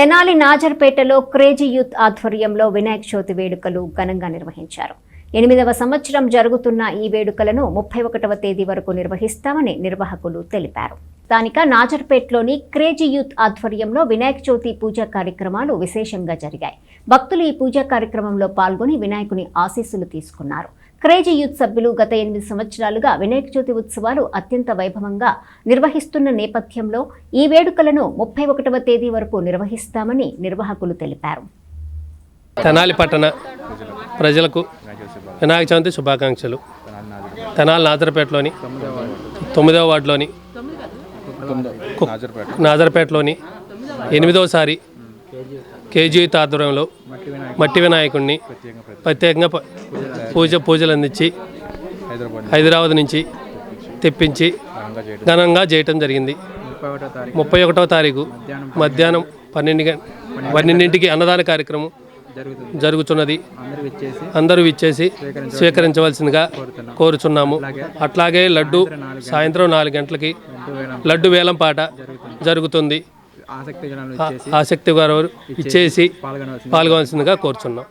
Tenali నాజర్పేటలో crazy youth ఆధ్వర్యంలో వినాయక చవితి వేడుకలు ఘనంగా నిర్వహించారు. ఎనిమిదవ సంవత్సరం జరుగుతున్న ఈ వేడుకలను ముప్పై ఒకటవ తేదీ వరకు నిర్వహిస్తామని నిర్వాహకులు తెలిపారు. స్థానిక నాజర్పేట్లోని క్రేజీ యూత్ ఆధ్వర్యంలో వినాయక చవితి పూజా కార్యక్రమాలు విశేషంగా జరిగాయి. భక్తులు ఈ పూజా కార్యక్రమంలో పాల్గొని వినాయకుని ఆశీస్సులు తీసుకున్నారు. క్రేజీ యూత్ సభ్యులు గత ఎనిమిది సంవత్సరాలుగా వినాయక చవితి ఉత్సవాలు అత్యంత వైభవంగా నిర్వహిస్తున్న నేపథ్యంలో ఈ వేడుకలను ముప్పై ఒకటవ తేదీ వరకు నిర్వహిస్తామని నిర్వాహకులు తెలిపారు. తెనాలి పట్టణ ప్రజలకు వినాయక చవితి శుభాకాంక్షలు. తెనాలి నాజరపేటలోని తొమ్మిదవ వార్డులోని నాజరపేటలోని ఎనిమిదవసారి కేజీ ఆధ్వర్యంలో మట్టి వినాయకుడిని ప్రత్యేకంగా ప- పూజ పూజలు అందించి హైదరాబాద్ నుంచి తెప్పించి ఘనంగా చేయటం జరిగింది. ముప్పై ఒకటో తారీఖు ఒకటవ తారీఖు మధ్యాహ్నం పన్నెండు పన్నెండింటికి అన్నదాన కార్యక్రమం జరుగుతున్నది. అందరూ ఇచ్చేసి స్వీకరించవలసిందిగా కోరుచున్నాము. అట్లాగే లడ్డు సాయంత్రం నాలుగు గంటలకి లడ్డు వేలం పాట జరుగుతుంది. ఆసక్తి గారు ఇచ్చేసి పాల్గొనవలసింది పాల్గొనవలసిందిగా కోరుచున్నాం.